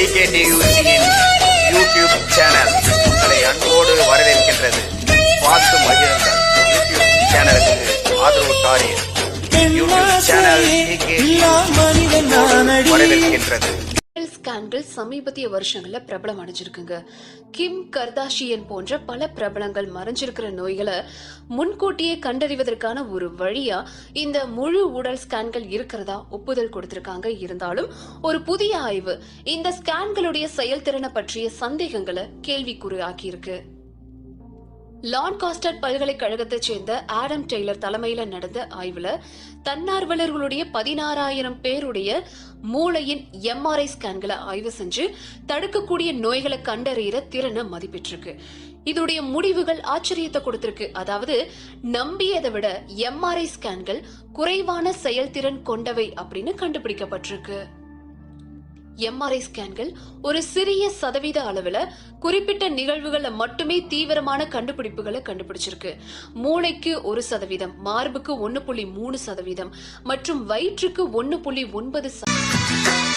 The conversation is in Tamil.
டிகேடியூசியின் யூடியூப் சேனல் உங்களை அன்போடு வரவேற்கின்றது. பார்த்து மகிழுங்கள். யூடியூப் சேனலுக்கு ஆதரவு தாரீர் யூடியூப் சேனல் டிகேடியூசி வரவேற்கின்றது. ஸ்கேன்கள் சமீபத்திய வருஷங்களில் பிரபலம் அடைஞ்சிருக்குங்க. கிம் கர்தாஷியன் போன்ற பல பிரபலங்கள் மறைஞ்சிருக்கிற நோய்களை முன்கூட்டியே கண்டறிவதற்கான ஒரு வழியா இந்த முழு உடல் ஸ்கேன்கள் இருக்கிறதா ஒப்புதல் கொடுத்திருக்காங்க. இருந்தாலும் ஒரு புதிய ஆய்வு இந்த ஸ்கேன்களுடைய செயல்திறனை பற்றிய சந்தேகங்களை கேள்விக்குறி ஆக்கியிருக்கு லான்காஸ்டர் பல்கலைக்கழகத்தைச் சேர்ந்த ஆடம் டெய்லர் தலைமையில நடந்த ஆய்வுல தன்னார்வலர்களுடைய பதினாறாயிரம் பேருடைய மூளையின் எம்ஆர்ஐ ஸ்கேன்களை ஆய்வு செஞ்சு தடுக்கக்கூடிய நோய்களை கண்டறியிற திறனை மதிப்பிட்டிருக்கு. இதோடைய முடிவுகள் ஆச்சரியத்தை கொடுத்திருக்கு. அதாவது நம்பியதை விட எம்ஆர்ஐ ஸ்கேன்கள் குறைவான செயல்திறன் கொண்டவை அப்படின்னு கண்டுபிடிக்கப்பட்டிருக்கு. எம்ஆர்ஐ ஸ்கேன்கள் ஒரு சிறிய சதவீத அளவுல குறிப்பிட்ட நிகழ்வுகளை மட்டுமே தீவிரமான கண்டுபிடிப்புகளை கண்டுபிடிச்சிருக்கு. மூளைக்கு ஒரு சதவீதம் மார்புக்கு ஒன்னு புள்ளி மூணு சதவீதம் மற்றும் வயிற்றுக்கு ஒன்னு புள்ளி ஒன்பது சதவீதம்